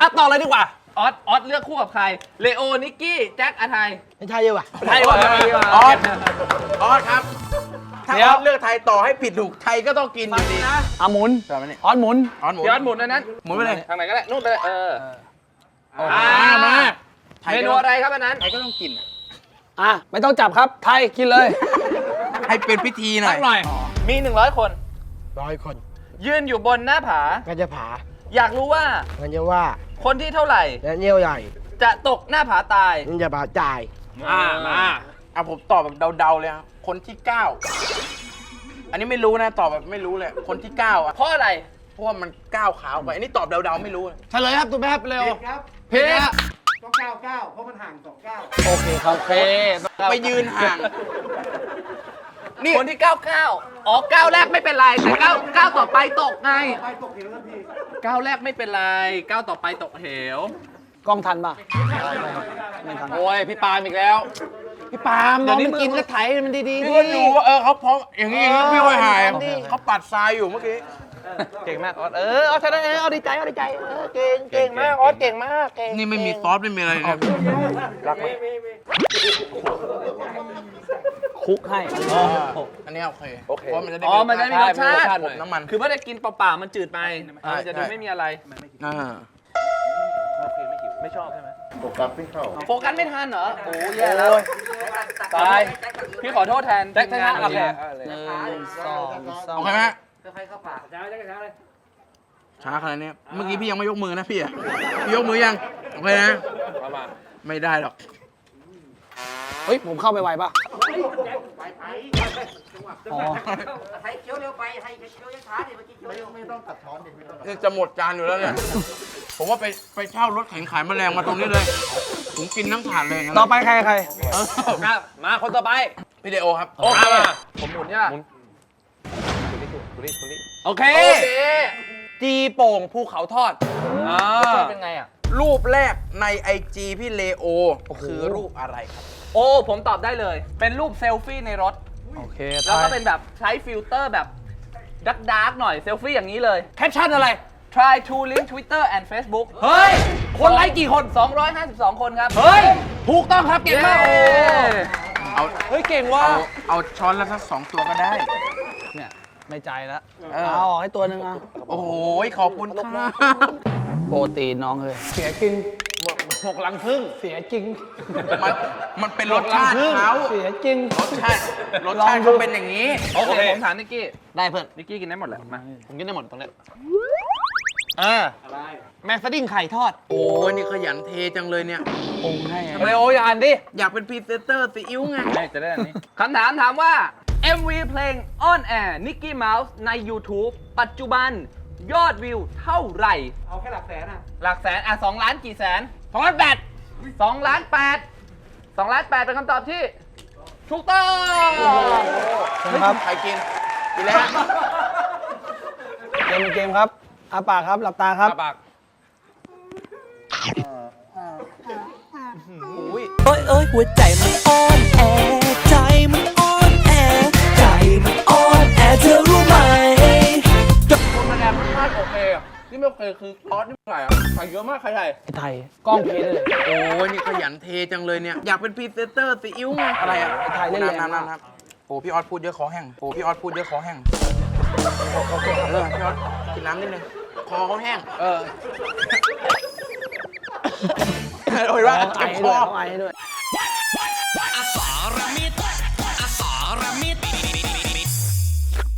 อะต่อเลยดีกว่า ออสออสเลือกคู่กับใคร เลโอ นิกกี้ แจ็คอาไทยไม่ใช่เยอะว่ะไทยก่อนเลยออสออสครับ ถ้าเดี๋อยวอสเลือกไทยต่อให้ผิดถูกไทยก็ต้องกินอยู่ดีอะหมุนต่อไปนี่ออสหมุนออสหมุนพี่ออสหมุนอันนั้น หมุนไปเลย ทางไหนก็ได้ นู่นไปเลย เอออ่ามาไทยเมก็นูต้องอะไรครับอันนั้น ไทยก็ต้องกินอะอะ ไม่ต้องจับครับ ไทยกินเลย ให้เป็นพิธีหน่สัอยกหน่อย มี100คนร้อยคน ยืนอยู่บนหน้าผาก็จะผา อยากรู้ว่ามันจะว่าคนที่เท่าไหร่ และเยี่ยวใหญ่จะตกหน้าผาตายมันจะบาจ่าย อ่ามาเอาผมตอบแบบเดาๆเลยครับคนที่เก้าอันนี้ไม่รู้นะตอบแบบไม่รู้เลย คนที่เก้าอะเพราะอะไรเพราะว่ามันก้าวขาวไปอันนี้ตอบเดาๆไม่รู้เลยเฉลยครับตัวแม่เร็วเพชรต้องเก้าเก้าเพราะมันห่างสองเก้าโอเคครับเพไปยืนห่างนี่คนที่99 อ๋อก้าวแรกไม่เป็นไรแต่ก้าวก้าวต่อไปตกไงก้าวแรกไม่เป็นไรก้าวต่อไปตกเหวกล้องทันป่ะไม่ทันโอ้ยพี่ปาล์มอีกแล้วพี่ปาล์มเดี๋น้ยอวงนี้มันกินมือก็ไถมันดีๆพี่ก็ดูว่าเออเขาพร้อมอย่างนี้อย่างนี้พี่ค่อยหายโอเคเขาปัดทรายอยู่เมื่อกี้เก่งมากออสเออเอาชนะเออเอาดีใจเอาดีใจเออเก่งเก่งมากออสเก่งมากเก่งนี่ไม่มีซอสไม่มีอะไรเลยนะ คุกให้ อันนี้โอเคโอเค เพราะมันจะได้อ๋อ มันจะมีรสชาติผมน้ำมันคือไม่ได้กินเปล่าๆ มันจืดไปใช่มันจะดูใช่ไม่มีอะไร อ่าไม่ชอบใช่ไหมโฟกัสไม่เข้า โฟกัสไม่ทันเหรอ โอ้แย่แล้วตาย พี่ขอโทษแทนแจ็คชนะทีมโอเคงานหนึ่งสองสามโอเคไหมช้าขนาดนี้ เมื่อกี้พี่ยังไม่ยกมือนะพี่อะพี่ยกมือยัง โอเคนะประมาณไม่ได้หรอก เฮ้ย ผมเข้าไปไวป่ะอ๋อนี่จะหมดจานอยู่แล้วเนี่ย ผมว่าไปไปเช่ารถแข่งขายแมลงมาตรงนี้เลยผมกินทั้งถาดเลยงั้นต่อไปใครใครเออมามาคนต่อไป พี่เดโอครับ โอเคผมหมุนเนี่ยโอเคโอเค จีโป่งภูเขาทอดอ่าเป็นไงอะ รูปแรกในไอจีพี่เลโอ คือรูปอะไรครับ โอ้ผมตอบได้เลย เป็นรูปเซลฟี่ในรถ โอเคแล้วก็เป็นแบบใช้ฟิลเตอร์แบบดักดาร์กหน่อยเซลฟี่อย่างนี้เลย แคปชั่นอะไร try to link Twitter and Facebook เฮ้ย คนไลค์กี่คน 252 คนครับ เฮ้ย ถูกต้องครับเก่งมากโอ้เอาเฮ้ย เก่งว่ะเอาเอาช้อนแล้วสักสองตัวก็ได้ เนี่ยไม่ใจแล้วเออเอาออกให้ตัวหนึงอะ โอ้โหขอบคุณครับโปรตีนน้องเลยเสียจริง หกลังพึ่ง เสียจริง มันมันเป็นรสชาติเขาเสียจริง รสชาติรสชาติเขาเป็นอย่างนี้โอเค ผมถามนิกกี้ได้เพื่อนนิกกี้กินได้หมดแหละมาผมกินได้หมดตรงเนี้ยอ่าแมงสดิ้งไข่ทอด โอ้ยนี่ขยันเทจังเลยเนี่ยปรุงให้อะเรโออย่าอ่านดิ อยากเป็นพรีเซนเตอร์ซีอิ๊วไงให้จะได้อันนี้คำถามถามว่า MV เพลง On Air Nicky Mouse ใน YouTube ปัจจุบันยอดวิวเท่าไหร่ เอาแค่หลักแสนอะหลักแสน อะสองล้านกี่แสน สองล้านแปดสองล้านแปดสองล้านแปดเป็นคำตอบที่ถูกต้องเชิญครับใครกินกินแล้วเกมเป็นเกมครับอาปากครับหลับตาครับปากโอ้ยเอ้ยหัวใจมันอ่อนแอ ที่ไม่โอเคคือซอสนี่ใส่อะใส่เยอะมากใครใส่ไอ้ไทยกล้องเพได้เลยโอ้ยนี่ขยันเทจังเลยเนี่ย อยากเป็นพรีเซนเตอร์ซีอิ๊วไงอะไรอะไอ้ไทยเล่นแรงมากน้ำๆๆครับโอ้พี่ออสพูดเยอะคอแห้งโอ้พี่ออสพูดเยอะคอแห้งเออพี่ออสกินน้ำนิดนึงคอเขาแห้ง เออโอ้ยว่าร้องไอเจ็บให้คด้วยอร้องไอให้ด้วย